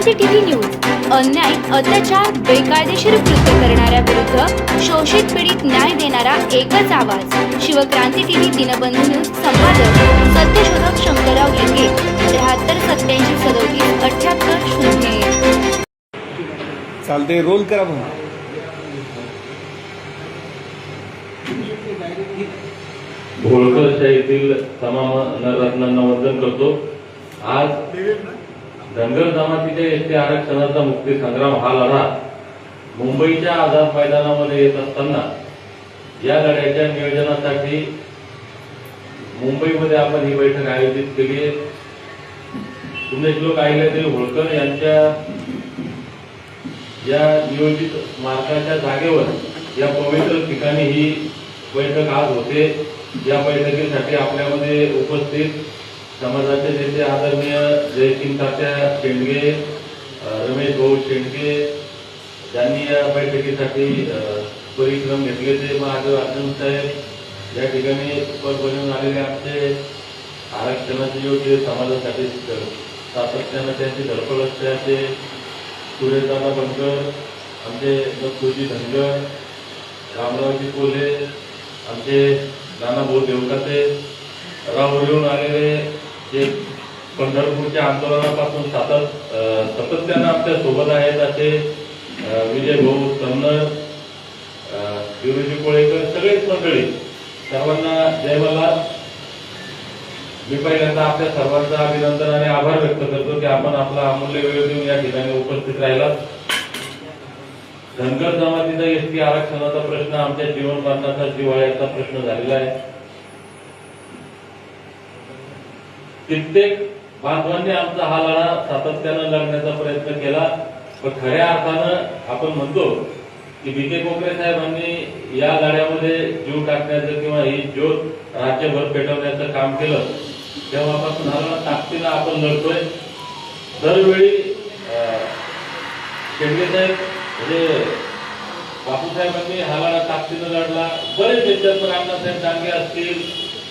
क्रांती TV news. अन्याय अत्याचार बेकायदेशीर कृत्य करणाऱ्या विरुद्ध शोषित पीडित न्याय देणारा एकच आवाज. शिवक्रांती टीव्ही दिनबंधू न्यूज संपादक सत्यशोधक शंकरराव लिंगे त्र्याहत्तर सत्याऐंशी सदोतीस अठ्याहत्तर शून्य एक. चालते रोल करा मग होळकर शाहीतील तमाम नररत्नांना वंदन करतो. आज धनगर जमातीच्या एसटी आरक्षणाचा मुक्ती संग्राम हा लढा मुंबईच्या आझाद मैदानामध्ये येत असताना या लढ्याच्या नियोजनासाठी मुंबईमध्ये आपण ही बैठक आयोजित केली आहे. पुण्यश्लोक तरी होळकर यांच्या या नियोजित मार्गाच्या जागेवर या पवित्र ठिकाणी ही बैठक आज होते. या बैठकीसाठी आपल्यामध्ये उपस्थित समाजाचे नेते आदरणीय जयसिंग तात्या शेंडगे रमेश भाऊ शेंडगे ज्यांनी या बैठकीसाठी परिक्रम परिश्रम घेतले ते महादेव अर्जुन साहेब. या ठिकाणी उपस्थित बनवून आलेले आमचे आरक्षणाचे योग्य समाजासाठी सातत्यानं त्यांची धडपड असते असे सुरेशदादा बनकर आमचे दत्तूजी धनगर रामरावजी कोल्हे आमचे नाना भाऊ देवकाते राहुरीहून आलेले जे पंढरपूरच्या आंदोलनापासून सातत सातत्यानं आपल्यासोबत आहेत असे विजय भाऊ तन्नर विरोजी कोळेकर सगळेच मंडळी. सर्वांना जय मी पहिल्यांदा आपल्या सर्वांचं अभिनंदन आणि आभार व्यक्त करतो की आपण आपला अमूल्य वेळ देऊन या ठिकाणी उपस्थित राहिला धनगर जमातीचा एसटी आरक्षणाचा प्रश्न आमच्या जीवन मरणाचा प्रश्न झालेला आहे. कित्येक बांधवांनी आमचा हा लढा सातत्यानं लढण्याचा प्रयत्न केला. पण खऱ्या अर्थानं आपण म्हणतो की विखे कोकरे साहेबांनी या लढ्यामध्ये जीव टाकण्याचं किंवा ही ज्योत राज्यभर पेटवण्याचं काम केलं तेव्हापासून हा ताकदीनं आपण लढतोय. दरवेळी अं, शेंडगे साहेब म्हणजे बापूसाहेबांनी हा लढा ताकदीनं लढला. बरेच त्याच्यात पण अण्णासाहेब डांगे असतील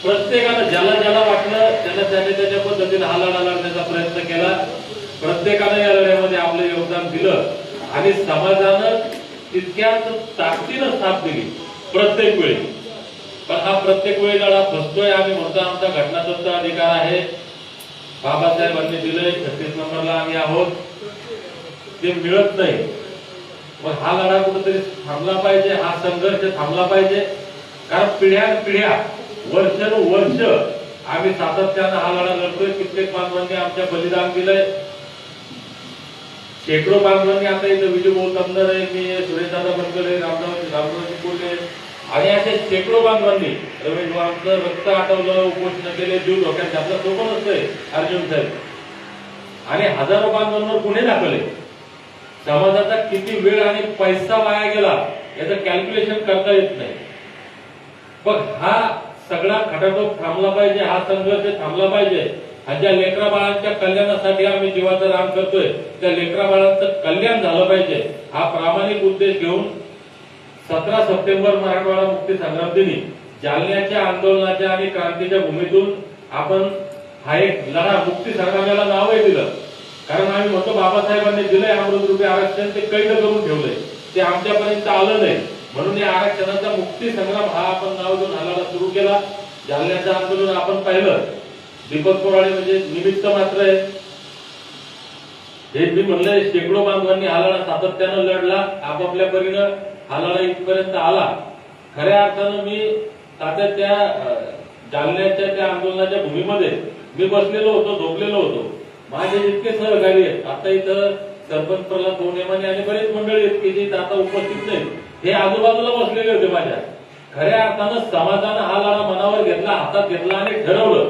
प्रत्येकानं ज्याला ज्याला वाटलं त्याला त्याने त्याच्या पद्धतीने हा लढा लढण्याचा प्रयत्न केला. प्रत्येकानं या लढ्यामध्ये आपलं योगदान दिलं. आणि समाजानं तितक्याच ताकदीनं साथ दिली. प्रत्येक वेळी. पण हा प्रत्येक वेळी लढा फसतोय आम्ही म्हणतो आमचा घटनादत्त अधिकार आहे. बाबासाहेबांनी दिलंय छत्तीस नंबरला आम्ही आहोत. ते मिळत नाही. मग हा लढा कुठेतरी थांबला पाहिजे हा संघर्ष थांबला पाहिजे. कारण पिढ्या पिढ्या वर्षानुवर्ष आम्ही सातत्यानं हा लढा लढतोय. कित्येक बांधवांनी आमच्या बलिदान दिलंय. शेकडो बांधवांनी आता इथं विजय भाऊ तमदार आहे मी आहे, सुरेशदादा बनकर आहे रामराव रामरावजी कोल्हे आणि असे शेकडो बांधवांनी रमेश भाऊ आमचं रक्त आटवलं उपोषण केले जीव धोक्यात घातला तो पण असतोय अर्जुन साहेब. आणि हजारो बांधवांवर गुन्हे दाखवले. समाजाचा किती वेळ आणि पैसा वाया गेला याचं कॅल्क्युलेशन करता येत नाही. पण हा सगळा खटाटोप थांबला पाहिजे हा संघर्ष थांबला पाहिजे. आणि ज्या लेकरा बाळांच्या कल्याणासाठी आम्ही जीवाचं राम करतोय त्या लेकरा बाळांचं कल्याण झालं पाहिजे. हा प्रामाणिक उद्देश घेऊन सतरा सप्टेंबर मराठवाडा मुक्ती संग्राम दिनी जालन्याच्या आंदोलनाच्या आणि क्रांतीच्या भूमीतून आपण हा एक लढा मुक्ती संग्रामाला नावही दिलं. कारण आम्ही म्हणतो बाबासाहेबांनी दिलंय अमृतरूपी आरक्षण ते कैद करून ठेवलंय. ते आमच्यापर्यंत आलं नाही. म्हणून या आरक्षणाचा मुक्ती संग्राम हा आपण नाव घेऊन हा सुरू केला. जालन्याचं आंदोलन आपण पाहिलं. दीपक कोराळे म्हणजे निमित्त मात्र आहे हे मी म्हणलं शेकडो बांधवांनी हा सातत्यानं लढला. आपापल्या परीनं हा इथपर्यंत आला. खऱ्या अर्थानं मी सातत्या त्या जालन्याच्या त्या आंदोलनाच्या भूमीमध्ये मी बसलेलो होतो झोपलेलो होतो. माझे जितके सहकारी आहेत आता इथं सरपंच प्रल्हाद बोनेमाने आणि बरेच मंडळी आहेत की जे आता उपस्थित नाहीत. हे आजूबाजूला बसलेले होते माझ्या. खऱ्या अर्थानं समाजानं हा लढा मनावर घेतला हातात घेतला आणि ठरवलं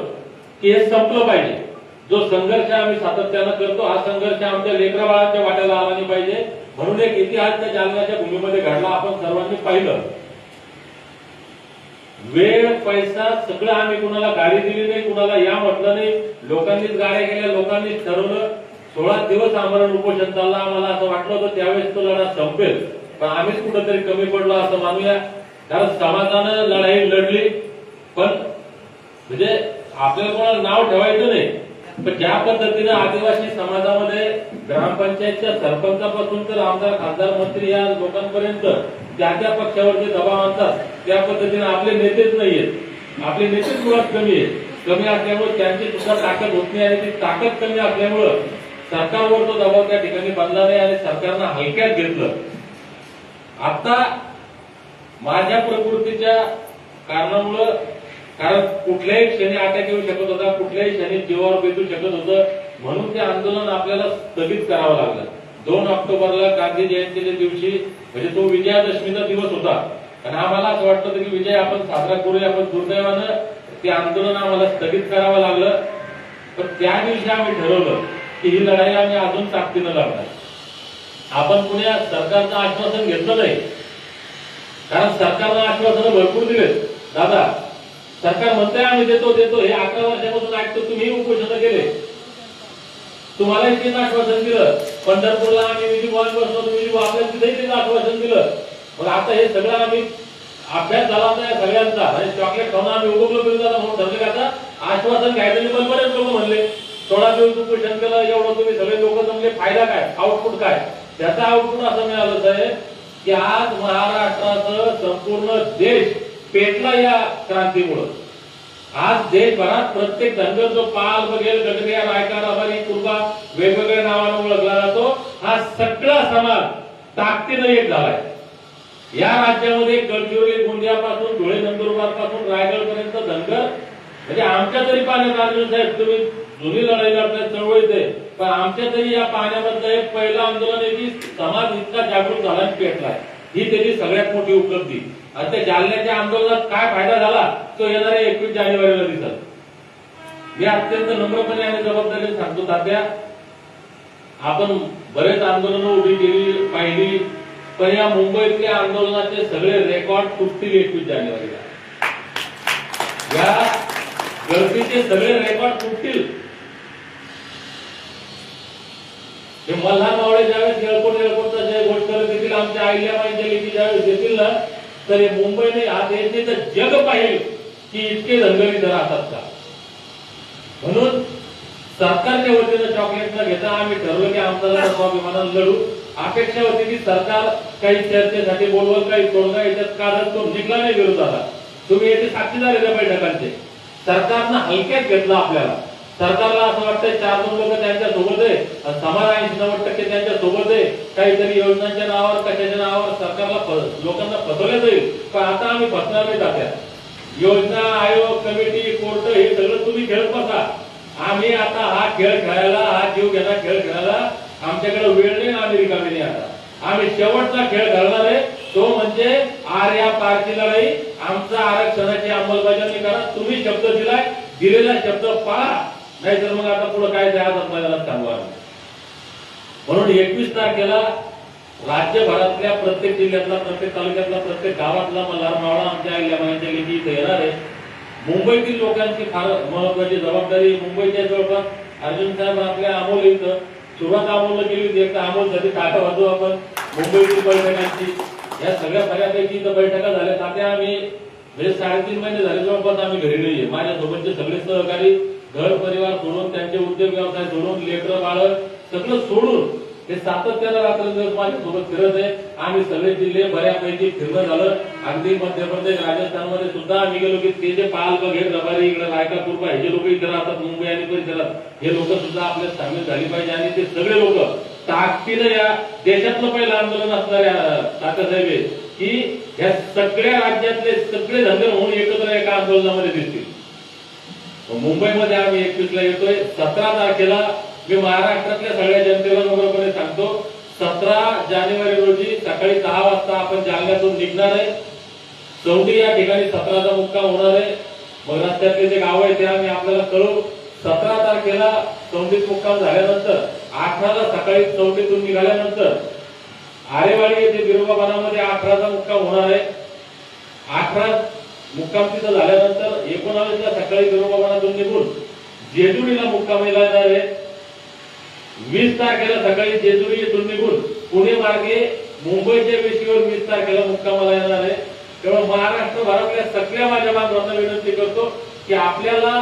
की हे संपलं पाहिजे. जो संघर्ष आम्ही सातत्यानं करतो हा संघर्ष आमच्या लेकरा बाळाच्या वाट्याला आला नाही पाहिजे. म्हणून एक इतिहास त्या जालन्याच्या भूमीमध्ये घडला आपण सर्वांनी पाहिलं. वेळ पैसा सगळं आम्ही कुणाला गाडी दिली नाही कुणाला या म्हटलं नाही. लोकांनीच गाड्या केल्या लोकांनीच ठरवलं. सोळा दिवस आमरण उपोषण चालला आम्हाला असं वाटलं होतं त्यावेळेस तो लढा संपेल. पण आम्हीच कुठंतरी कमी पडलो असं मानूया. कारण समाजानं लढाई लढली पण म्हणजे आपल्याला कोणाला नाव ठेवायचं नाही. पण ज्या पद्धतीने आदिवासी समाजामध्ये ग्रामपंचायतच्या सरपंचापासून तर आमदार खासदार मंत्री या लोकांपर्यंत त्या त्या पक्षावरती दबाव आणतात त्या पद्धतीने आपले नेतेच नाहीयेत आपले नेतेच मुळात कमी आहेत. कमी असल्यामुळे त्यांची सुद्धा ताकद होत नाही आणि ती ताकद कमी असल्यामुळं सरकारवर तो दबाव त्या ठिकाणी बांधला नाही आणि सरकारनं हलक्यात घेतलं. आता माझ्या प्रकृतीच्या कारणामुळं कारण कुठल्याही क्षणी अटॅक येऊ शकत होता कुठल्याही क्षणी जीवावर बेतू शकत होतं म्हणून ते आंदोलन आपल्याला स्थगित करावं लागलं. दोन ऑक्टोबरला गांधी जयंतीच्या दिवशी म्हणजे तो विजयादशमीचा दिवस होता आणि आम्हाला असं वाटत होतं की विजय आपण साजरा करूया पण दुर्दैवानं ते आंदोलन आम्हाला स्थगित करावं लागलं. पण त्या दिवशी आम्ही ठरवलं की ही लढाई आम्ही अजून ताकदीनं लढणार. आपण पुण्या सरकारचं आश्वासन घेतलं नाही. कारण सरकारनं आश्वासनं भरपूर दिलेत. दादा सरकार म्हणतंय आम्ही देतो देतो. हे अकरा वर्षापासून ऐकतो तुम्ही उपोषण केले. तुम्हालाही तेच आश्वासन दिलं. पंढरपूरला आम्ही विधी भवन बसलो विधी आपल्याला तिथेही तेच आश्वासन दिलं. मग आता हे सगळं आम्ही अभ्यास झाला होता या सगळ्यांचा. आणि चॉकलेट खाऊन आम्ही उभं करून जाता म्हणून ठरले का आता? आश्वासन घ्यायचं पण बरेच लोक म्हणले थोडा दिवस उपोषण केलं एवढं तुम्ही सगळे लोक जमले फायदा काय? आउटपुट काय? त्याचा आउटपुट असं मिळालं साहेब की आज महाराष्ट्राचं संपूर्ण देश पेटला या क्रांतीमुळं. आज देशभरात प्रत्येक धनगर जो पाल बघेल गगरिया रायकार आभारी कुर्बा वेगवेगळ्या नावानं ओळखला जातो. हा सगळा समाज ताकदीनं एक झालाय. या राज्यामध्ये गडचिरोली गोंदियापासून धुळे नंदुरबारपासून रायगड पर्यंत धनगर म्हणजे आमच्या तरी पाण्यात आले साहेब तुम्ही जुनी लढाई लढताय चळवळीत आहे. पण आमच्या तरी या पाण्यामधलं एक पहिलं आंदोलन आहे की समाज इतका जागृत झाला आणि पेटलाय. ही त्याची सगळ्यात मोठी उपलब्धी. आणि त्या जालन्याच्या आंदोलनात काय फायदा झाला तो येणाऱ्या एकवीस जानेवारीला दिसत मी अत्यंत नम्रपणे आणि जबाबदारीने सांगतो तात्या आपण बरेच आंदोलनं उभी केली पाहिली पण या मुंबईतल्या आंदोलनाचे सगळे रेकॉर्ड तुटतील एकवीस जानेवारीला. या गर्दीचे सगळे रेकॉर्ड तुटतील. हे मल्हार मावळे ज्यावेळेस येळकोट येळकोटचा जय घोष करत येतील आमच्या आईल्या माईच्या लेखी ज्यावेळेस येतील ना तर हे मुंबईने आज येते तर जग पाहिजे की इतके धनगरी जर असतात का? म्हणून सरकारच्या वतीनं चॉकलेट न घेता आम्ही ठरवलं की आमचा स्वाभिमानानं लढू. अपेक्षा होती की सरकार काही चर्चेसाठी बोलवल काही तोडगा याच्यात कारण तो निघला नाही विरोधाला. तुम्ही याचे साक्षीदार आहे बैठकांचे. सरकारनं हलक्यात घेतलं आपल्याला. सरकारला असं वाटतंय चार दोन लोक त्यांच्यासोबत आहे आणि समाज ऐंशी नव्वद टक्के त्यांच्यासोबत आहे. काहीतरी योजनांच्या नावावर कशाच्या नावावर सरकारला लोकांना फसवलं जाईल. पण आता आम्ही फसणार नाही तात्या. योजना आयोग कमिटी कोर्ट हे सगळं तुम्ही खेळत बसा. आम्ही आता हा खेळ खेळायला हा जीव घेणार खेळ खेळायला आमच्याकडे वेळ नाही आम्ही रिकामी नाही आता. आम्ही शेवटचा खेळ घालणार आहे. तो म्हणजे आर्या पारची लढाई. आमचा आरक्षणाची अंमलबजावणी करा. तुम्ही शब्द दिलाय दिलेला शब्द पाळा नाहीतर मग आता पुढे काय द्यायचं मैदानात थांबवा म्हणून एकवीस तारखेला राज्यभरातल्या प्रत्येक जिल्ह्यातला प्रत्येक तालुक्यातला प्रत्येक गावातला मल्हार मावळा आमच्या आईल्यामाईच्या लेखी इथे येणार आहे. मुंबईतील लोकांची फार महत्वाची जबाबदारी मुंबईच्या जवळपास अर्जुन साहेब आपल्या अमोल इथं. सुरुवात अमोलला केली होती एकदा अमोलसाठी टाटा वाजू आपण. मुंबईतील बैठकांची. या सगळ्या बऱ्यापैकी इथं बैठका झाल्या. तात्या आम्ही म्हणजे साडेतीन महिने झाले जवळपास आम्ही घरी नाहीये. माझ्यासोबतचे सगळे सहकारी घर परिवार सोडून त्यांचे उद्योग व्यवसाय सोडून लेकर बाळ सगळं सोडून हे सातत्यानं रात्रंदिवस माझ्या सोबत फिरत आहे. आम्ही सगळे जिल्हे बऱ्यापैकी फिरणं झालं. अगदी मध्य प्रदेश राजस्थानमध्ये सुद्धा आम्ही गेलो की ते जे पाल बघेल रबारी इकडे रायका कुरबा हे जे लोक इथे राहतात मुंबई आणि परिसरात हे लोक सुद्धा आपल्यात सामील झाली पाहिजे. आणि ते सगळे लोक ताकदीनं या देशातलं पहिलं आंदोलन असणाऱ्या तात्यासाहेब आहे की ह्या सगळ्या राज्यातले सगळे धंदे होऊन एकत्र एका आंदोलनामध्ये दिसतील. मुंबईमध्ये आम्ही एकवीसला येतोय. सतरा तारखेला मी महाराष्ट्रातल्या सगळ्या जनतेला नम्रपणे सांगतो. सतरा जानेवारी रोजी सकाळी दहा वाजता आपण जालन्यातून निघणार आहे. चौंडी या ठिकाणी सतराचा मुक्काम होणार आहे. मग रस्त्यातले जे गाव आहे ते आम्ही आपल्याला कळू सतरा तारखेला चौंडीत मुक्काम झाल्यानंतर अठराला सकाळी चौंडीतून निघाल्यानंतर आरेवाडी येथे बिरोबा बनामध्ये अठराचा मुक्काम होणार आहे. अठरा मुक्काम तिथं झाल्यानंतर एकोणावीसला सकाळी बिरोबावनातून निघून जेजुरीला मुक्कामीला येणार आहे वीस तारखेला सकाळी जेजुरी येथून निघून पुणे मार्गे मुंबईच्या वेशीवर वीस तारखेला मुक्कामाला येणार आहे. तेव्हा महाराष्ट्र भरातल्या सगळ्या माझ्या बांधवांना विनंती करतो की आपल्याला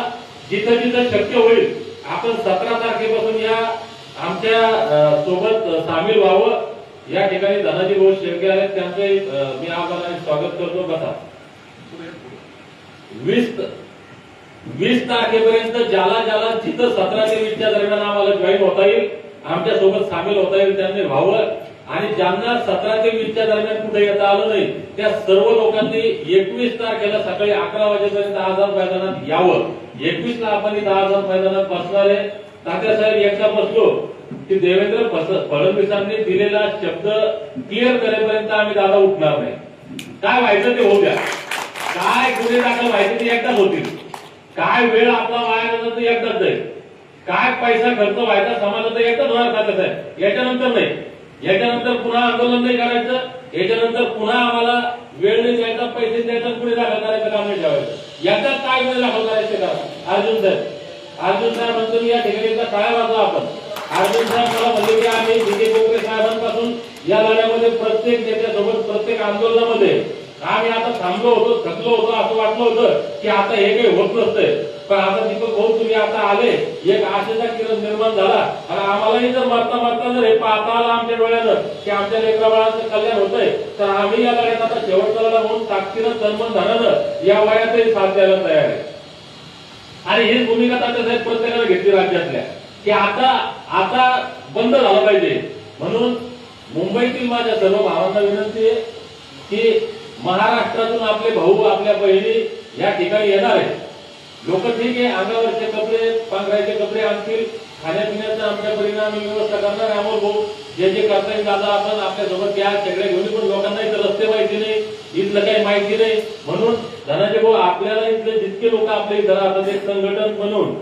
जिथं जिथं शक्य होईल आपण सतरा तारखेपासून या आमच्यासोबत सामील व्हावं. या ठिकाणी धनाजी भाऊ शेळके आहेत त्यांचे मी आम्हाला स्वागत करतो. बसा. वीस वीस तारखेपर्यंत ज्याला ज्याला जिथं सतरा ते वीसच्या दरम्यान आम्हाला जॉईन होता येईल आमच्यासोबत सामील होता येईल त्यांनी व्हावं आणि ज्यांना सतरा ते वीसच्या दरम्यान कुठे येता आलं नाही त्या सर्व लोकांनी एकवीस तारखेला सकाळी अकरा वाजेपर्यंत आझाद मैदानात यावं. एकवीस ला आपण इथं आझाद मैदानात बसणार आहे. तात्यासाहेब एकदा बसलो. की देवेंद्र फडणवीसांनी दिलेला शब्द क्लिअर करेपर्यंत आम्ही दादा उठणार नाही. काय व्हायचं ते होऊ द्या. काय गुन्हे टाकलं माहिती? ते एकदाच होतील काय वेळ आपला वाया जातो ते एकदाच जाईल काय पैसा खर्च व्हायचा समाजाचा एकदाच होणार खात्यात आहे. याच्यानंतर नाही. याच्यानंतर पुन्हा आंदोलन नाही करायचं. याच्यानंतर पुन्हा आम्हाला वेळ नाही द्यायचा पैसे द्यायचा पुढे दाखल करायचं काम नाही ठेवायचं. याच्यात काय वेळ दाखल करायचं का अर्जुन साहेब. अर्जुन साहेब म्हणतो या ठिकाणी एकदा टाळ्या वाजवा आपण. अर्जुन साहेब मला म्हणले की आम्ही दिलीप कोकरे साहेबांपासून या लढ्यामध्ये प्रत्येक नेत्यासोबत प्रत्येक आंदोलनामध्ये आम्ही आता थांबलो होतो थकलो होतो असं वाटलं होतं की आता हे काही होत नसतंय. पण आता दीपक भाऊ तुम्ही आता आले एक आशेचा किरण निर्माण झाला. आणि आम्हालाही जर मारता मारता जर हे पाहता आलं आमच्या डोळ्यानं की आमच्या लेकराबाळांचं कल्याण होतंय तर आम्ही या लढ्यात आता शेवटचा लढा म्हणून ताकदीनं तन्मन धनानं या वयातही साथ द्यायला तयार आहे. आणि हीच भूमिका तात्यासाहेब प्रत्येकाने घेतली राज्यातल्या. की आता आता बंद झालं पाहिजे. म्हणून मुंबईतील माझ्या सर्व भावांना विनंती आहे की महाराष्ट्रातून आपले भाऊ आपल्या बहिणी या ठिकाणी येणार आहेत. लोक ठीक आहे अंगावरचे कपडे पांघरायचे कपडे आणतील. खाण्यापिण्याचा आमच्या परिणाम व्यवस्था करणार आहे अमोल भाऊ. जे जे करता येईल दादा आपण आपल्यासोबत त्या सगळे घेऊन पण लोकांना इथं रस्ते माहिती नाही इथलं काही माहिती नाही. म्हणून धनाचे भाऊ आपल्याला इथले जितके लोक आपल्या इथं राहतात एक संघटन म्हणून.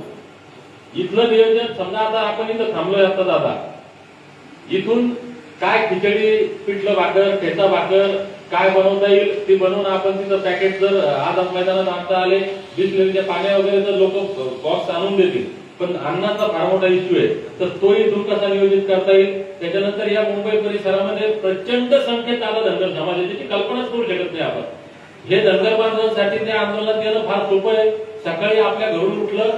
इथलं नियोजन समजा आता आपण इथं थांबलो आता दादा. इथून काय खिचडी पिठलं भाकर ठेचा भाकर काय बनवता येईल ते बनवून आपण तिथं पॅकेट जर आज मैदानात आणता आले बिसलेरीच्या पाण्या वगैरे तर लोक बॉक्स आणून देतील. पण अन्नाचा फार मोठा इश्यू आहे. तर तोही दूर कसा नियोजित करता येईल? त्याच्यानंतर या मुंबई परिसरामध्ये प्रचंड संख्येत आला धनगर समाज आहे त्याची कल्पनाच करू शकत नाही आपण. हे धनगर बांधवांसाठी ते आंदोलनात गेलं फार सोपं आहे. सकाळी आपल्या घरून उठलं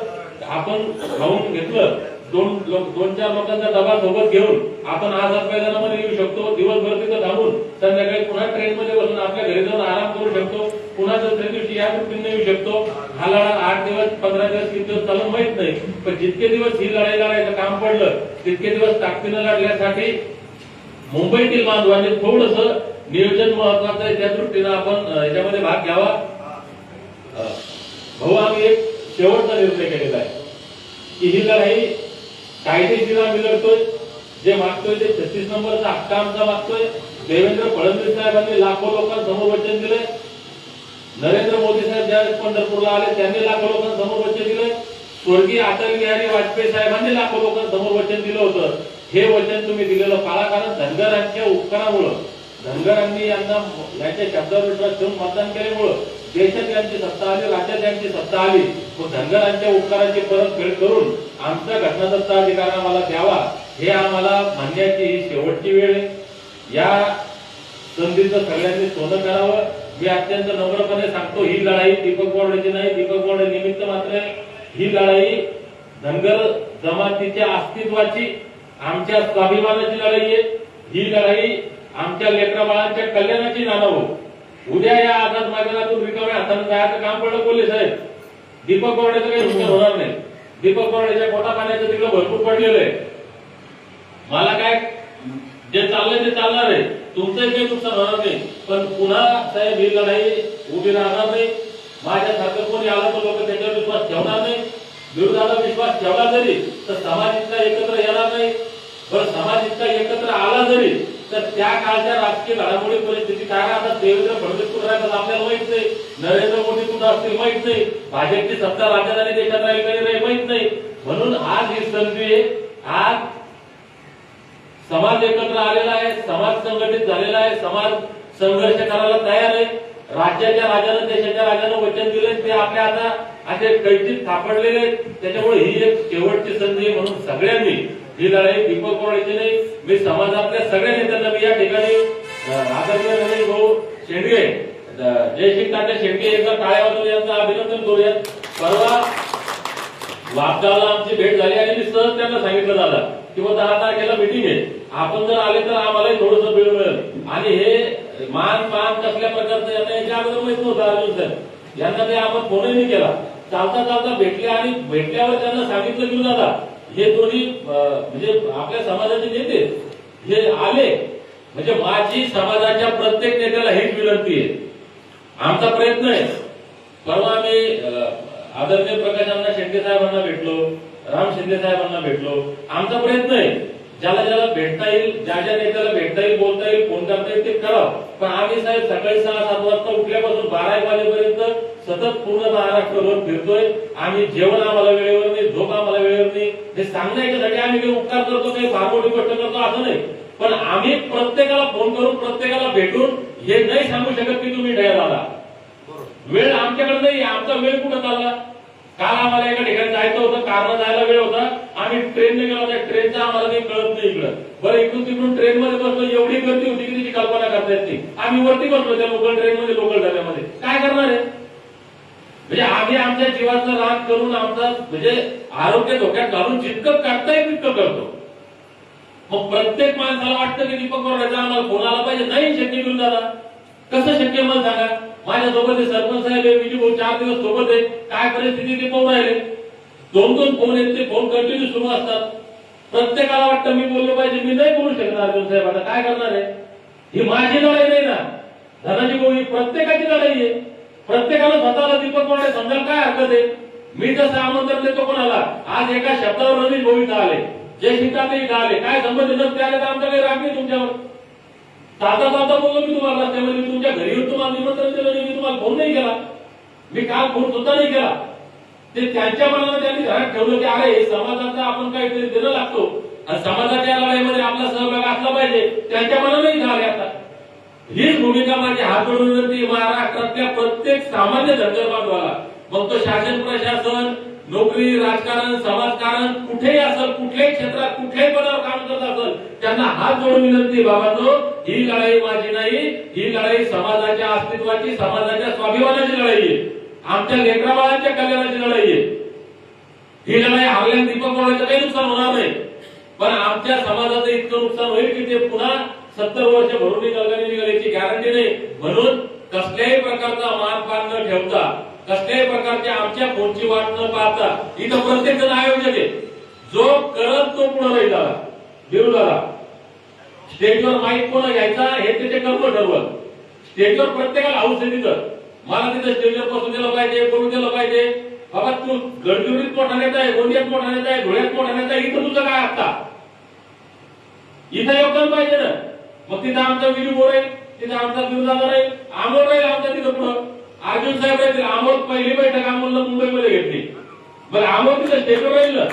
आपण खाऊन घेतलं दोन लोक दोन चार लोकांचा डबा सोबत घेऊन आपण आज मैदानामध्ये येऊ शकतो दिवसभर तिथं थांबून संध्याकाळी पुन्हा ट्रेन मध्ये बसून आपल्या घरी जाऊन आराम करू शकतो. पुन्हा दुसऱ्या दिवशी या वृत्तीने येऊ शकतो. हा लढा आठ दिवस पंधरा दिवस किती दिवस चालून माहीत नाही. पण जितके दिवस ही लढाई लढायचं काम पडलं तितके दिवस ताकदीनं लढण्यासाठी मुंबईतील बांधवांनी थोडस नियोजन महत्वाचं आहे. त्या दृष्टीनं आपण याच्यामध्ये भाग घ्यावा. भाऊ आम्ही एक शेवटचा निर्णय केलेला आहे की ही लढाई कायदेशीर आम्ही जे मागतोय ते छत्तीस नंबरचा हक्क आमचा मागतोय. देवेंद्र फडणवीस साहेबांनी लाखो लोकांसमोर वचन दिले नरेंद्र मोदी साहेब ज्या पंढरपूरला आले त्यांनी लाखो लोकांसमोर वचन दिले स्वर्गीय अटल बिहारी वाजपेयी साहेबांनी लाखो लोकांसमोर वचन दिलं होतं. हे वचन तुम्ही दिलेलं पाळा कारण धनगरांच्या उपकारामुळं धनगरांनी यांना यांच्या शब्दावर विश्वास ठेवून मतदान केल्यामुळं देशात यांची सत्ता आली राज्यात यांची सत्ता आली. व धनगरांच्या उपकाराची परतफेड करून आमचा घटनादत्ता अधिकार आम्हाला द्यावा हे आम्हाला म्हणण्याची ही शेवटची वेळ आहे. या संधीचं सगळ्यांनी सोनं करावं. मी अत्यंत नम्रपणे सांगतो ही लढाई दीपक बोर्डेची नाही दीपक बोर्डे निमित्त मात्र ही लढाई धनगर जमातीच्या अस्तित्वाची आमच्या स्वाभिमानाची लढाई आहे. ही लढाई आमच्या लेकरा बाळांच्या कल्याणाची नाणं उद्या या आझाद मैदानातून रिकाम्या हाताने जायचं काम पडलं पोलीस साहेब. दीपक बोर्डेचं काही नुकसान होणार नाही. दीपक बोर्डेच्या पोटा पाण्याचं तिकडं भरपूर पडलेलं आहे. मला काय जे चाललंय ते चालणार आहे. तुमचंही काही नुकसान होणार नाही. पण पुन्हा साहेब ही लढाई उभी राहणार नाही. माझ्यासारखं कोणी आला तर लोक त्याच्यावर विश्वास ठेवणार नाही. विरोधाला विश्वास ठेवला जरी तर समाज इतका एकत्र येणार नाही. बरं समाज इतका एकत्र आला जरी तर त्या काळच्या राजकीय घडामोडी परिस्थिती काय आता देवेंद्र फडणवीस कुठं राहतात आपल्याला माहीत नाही. नरेंद्र मोदी कुठं असतील माहीत नाही. भाजपची सत्ता राज्यात आणि देशात राहील नाही माहीत नाही. म्हणून आज ही संधी आहे. आज समाज एकत्र आलेला आहे समाज संघटित झालेला आहे समाज संघर्ष करायला तयार आहे. राज्याच्या राजानं देशाच्या राजानं वचन दिले ते आपल्या आता असे कैचित सापडलेले आहेत. त्याच्यामुळे ही एक शेवटची संधी आहे म्हणून सगळ्यांनी ही लढाई दीपक कोरड्याची नाही. मी समाजातल्या सगळ्या नेत्यांना मी या ठिकाणी अं, आदरणीय भाऊ शेंडगे अं, जयश्री तात्या शेंडगे यांचा टाळ्या वाजवून यांचं अभिनंदन करूया परवा वापदाला आमची भेट झाली आणि मी सहज त्यांना सांगितलं झालं की बा दहा तारखेला मिटिंग आहे. आपण जर आले तर आम्हालाही थोडस वेळ मिळेल. आणि हे मान पान कसल्या प्रकारचं यांना याच्या अगोदर माहीत नव्हतं अर्जुन सर यांना ते आपण फोनही नाही केला. चालता चालता भेटले आणि भेटल्यावर त्यांना सांगितलं की दादा हे दोन्ही म्हणजे आपल्या समाजाचे नेते हे आले. म्हणजे माझी समाजाच्या प्रत्येक नेत्याला हीच विनंती आहे. आमचा प्रयत्न आहे. परवा आम्ही अं, आदरणीय प्रकाशांना शेंडे साहेबांना भेटलो राम शिंदे साहेबांना भेटलो. आमचा प्रयत्न आहे. ज्याला ज्याला भेटता येईल ज्या ज्या नेत्याला भेटता येईल बोलता येईल फोन करता येईल ते करावं पण आम्ही साहेब सकाळी सहा सात वाजता उठल्यापासून बारा एक वाजेपर्यंत सतत पूर्ण महाराष्ट्रभर फिरतोय. आम्ही जेवण आम्हाला वेळेवर नाही झोप आम्हाला वेळेवर नाही. हे सांगण्यासाठी आम्ही काही उपकार करतो काही फार मोठी गोष्ट करतो असं नाही. पण आम्ही प्रत्येकाला फोन करून प्रत्येकाला भेटून हे नाही सांगू शकत की तुम्ही ढया आला वेळ आमच्याकडे नाही आमचा वेळ कुठं चालला? काल आम्हाला एका ठिकाणी जायचं होतं कारण जायला वेळ होता. आम्ही ट्रेनने गेलो होता ट्रेनचा आम्हाला काही कळत नाही इकडं. बरं इकडून तिकडून ट्रेन मध्ये बसलो एवढी गर्दी होती की तिची कल्पना करता येत नाही. आम्ही वरती बसलो त्या लोकल ट्रेन मध्ये लोकल डब्यामध्ये काय करणार आहे? म्हणजे आम्ही आमच्या जीवाचा राग करून आमचा म्हणजे आरोग्य धोक्यात घालून जितकं करता येईल तितकं करतो. मग प्रत्येक माणसाला वाटतं की दीपक बरोबर आम्हाला फोन आला पाहिजे. नाही शक्य करून झाला कसं शक्य मला सांगा? माझ्यासोबत सरपंच साहेब आहे, भाऊ चार दिवस सोबत आहे. काय परिस्थिती ते पाहून राहिले. दोन दोन फोन आहेत ते फोन कंटिन्यू सुरू असतात. प्रत्येकाला वाटतं मी बोललो पाहिजे. मी नाही बोलू शकणार अर्जुन साहेब. आता काय करणार आहे? ही माझी लढाई नाही ना. धनाजी भाऊ ही प्रत्येकाची लढाई आहे. प्रत्येकाला स्वतःला दीपक बोराय समजायला काय हरकत आहे? मी जसं आमंत्रण देतो कोणाला. आज एका शब्दावर रवी गोविंद आले. जय शिकाते आले काय संबंध नसते आले तर आमच्या काही राग नाही तुमच्यावर? ताता ताता बोललो मी तुम्हाला. त्यामध्ये म्हणजे मी तुमच्या घरी येऊन तुम्हाला निमंत्रण दिलं नाही मी तुम्हाला फोन नाही केला. मी काल फोन सुद्धा नाही केला. ते त्यांच्या मनाला त्यांनी घरात ठेवलं की अरे समाजाचा आपण काहीतरी देणं लागतो. आणि समाजाच्या लढाईमध्ये आपला सहभाग असला पाहिजे. त्यांच्या मनानंही झाले आता. हीच भूमिका माझी हात. जोडून विनंती महाराष्ट्रातल्या प्रत्येक सामान्य धनगर बांधवाला मग तो शासन प्रशासन नोकरी राजकारण समाजकारण कुठेही असेल कुठल्याही क्षेत्रात कुठल्याही पदावर काम करत असेल त्यांना हात जोडून विनंती बाबांनो ही लढाई माझी नाही. ही लढाई समाजाच्या अस्तित्वाची समाजाच्या स्वाभिमानाची लढाई आहे. आमच्या लेकराबाळांच्या कल्याणाची लढाई आहे. ही लढाई हारल्याने दीपक बोलायचं काही नुकसान होणार नाही. पण आमच्या समाजाचं इतकं नुकसान होईल की ते पुन्हा सत्तर वर्ष भरून निघाल याची गॅरंटी नाही. म्हणून कसल्याही प्रकारचा मानपान न ठेवता कसल्याही प्रकारच्या आमच्या फोनची वाट न पाहता इथं प्रत्येक जण आयोजन आहे. जो करत तो पुढे राहील दादा. विरोधाला स्टेजवर माईक कोण घ्यायचा हे त्याचे कर्म ठरवत स्टेजवर प्रत्येकाला हाऊस आहे तिथं. मला तिथं स्टेजवर बसून दिलं पाहिजे करून दिलं पाहिजे. बाबा तू गडचिरोलीत मोठा नेता आहे गोंदियात मोठा नेता आहे धुळ्यात मोठा नेता आहे इथं तुझं काय आता? इथं योगदान पाहिजे ना. मग तिथं आमचा विजू बोर तिथं आमचा विरोधाचा राहील आमोल राहील आमच्या तिथं पुढं. अर्जुन साहेब राहतील आमोल पहिली बैठक आमोलनं मुंबईमध्ये घेतली. बरं आमोल तिथं स्टेजवर राहील ना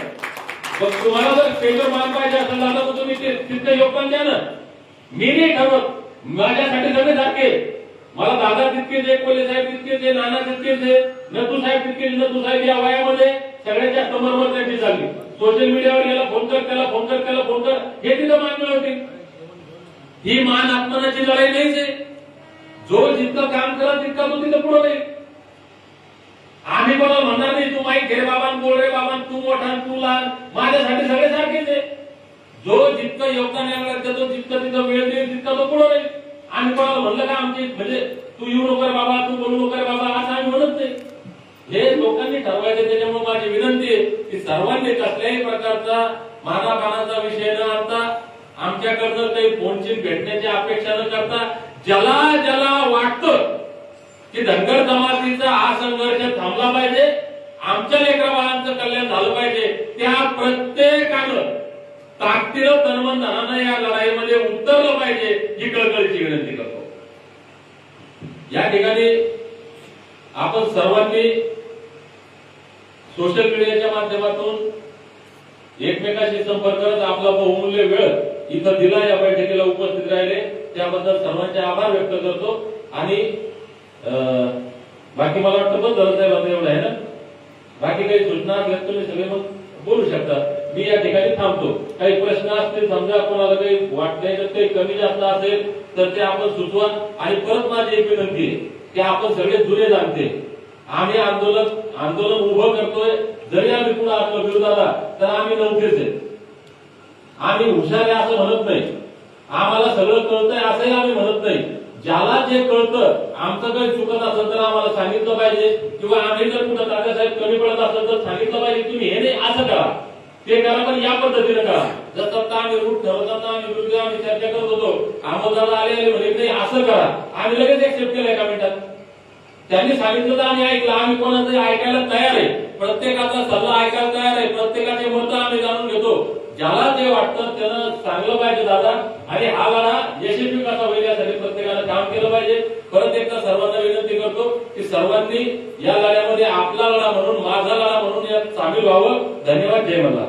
मग तुम्हाला जर स्टेजवर मान पाहिजे असेल दादा तर तुम्ही तिथं योगदान द्या ना. मी नाही ठरवत. माझ्यासाठी सगळे सारखे मला दादा तितकेच आहे कोले साहेब तितकेच आहे नाना तितकेच आहे नतू साहेब तितकेच नतू साहेब या वयामध्ये सगळ्यांच्या जास्त त्यांची चालली. सोशल मीडियावर याला फोन कर त्याला फोन कर त्याला फोन कर. हे तिथं मान मिळवतील. ही मान अपमानाची लढाई नाहीच आहे. जो जितकं काम करत तितका तो तिथं पुढं नाही आम्ही कोणाला म्हणणार नाही तू माहीत घे बाबान बोल रे बाबान तू मोठा तू लहान. माझ्यासाठी सगळे सारखेच आहे. जो जितकं योगदान यायला तो जितकं तिथं वेळ देईल तितका तो पुढं राहील आम्ही कोणाला म्हणलं का आमची म्हणजे तू येऊ नको बाबा तू बोलू नको बाबा असं आम्ही म्हणत नाही. हे लोकांनी ठरवायचं त्याच्यामुळे माझी विनंती आहे की सर्वांनी कसल्याही प्रकारचा मानापानाचा विषय न आणता आमच्याकडनं काही फोनची भेटण्याची अपेक्षा न करता ज्याला ज्याला वाटतं की धनगर जमातीचा हा संघर्ष थांबला पाहिजे आमच्या लेकरा बाळांचं कल्याण झालं पाहिजे त्या प्रत्येकानं ताकदीनं तनमन धनानं या लढाईमध्ये उतरलं पाहिजे ही कळकळीची विनंती करतो. या ठिकाणी आपण सर्वांनी सोशल मीडियाच्या माध्यमातून एकमेकाशी संपर्क करत आपला बहुमूल्य वेळ इथं दिला या बैठकीला उपस्थित राहिले. त्याबद्दल सर्वांचे आभार व्यक्त करतो. आणि अं, बाकी मला वाटतं बस झालं साहेब एवढं आहे ना? बाकी काही सूचना असल्या तुम्ही सगळे मग बोलू शकता. मी या ठिकाणी थांबतो. काही प्रश्न असतील समजा कोणाला काही वाटतंय तर काही कमी जास्त असेल तर ते आपण सुचवा. आणि परत माझी एक विनंती आहे की आपण सगळे जुने जाणते. आम्ही आंदोलन आंदोलन उभं करतोय. जरी आम्ही पुढे असलो विरोधाला तर आम्ही नव्हतेच आहे. आम्ही हुशार आहे असं म्हणत नाही. आम्हाला सगळं कळतंय असंही आम्ही म्हणत नाही. ज्याला जे कळतं आमचं काही चुकत असेल तर आम्हाला सांगितलं पाहिजे. किंवा आम्ही जर कुठं तात्यासाहेब कमी पडत असेल तर सांगितलं पाहिजे. तुम्ही हे नाही असं करा. ते करा पण या पद्धतीने करा. जसं आता आम्ही रूट ठरवताना आम्ही विरुद्ध आम्ही चर्चा करत होतो. आमदारला आले आले म्हणे नाही असं करा. आम्ही लगेच एक्सेप्ट केलं एका मिनिटात. त्यांनी सांगितलं तर आम्ही ऐकलं. आम्ही कोणाचं ऐकायला तयार आहे. प्रत्येकाचा सल्ला ऐकायला तयार आहे. प्रत्येकाचे मत आम्ही जाणून घेतो. ज्याला जे वाटतं त्यानं चांगलं पाहिजे दादा. आणि हा लढा यशस्वी कसा होईल यासाठी प्रत्येकानं काम केलं पाहिजे. परत एकदा सर्वांना विनंती करतो की सर्वांनी या लढ्यामध्ये आपला लढा म्हणून माझा लढा म्हणून यात सामील व्हावं. धन्यवाद. जय मला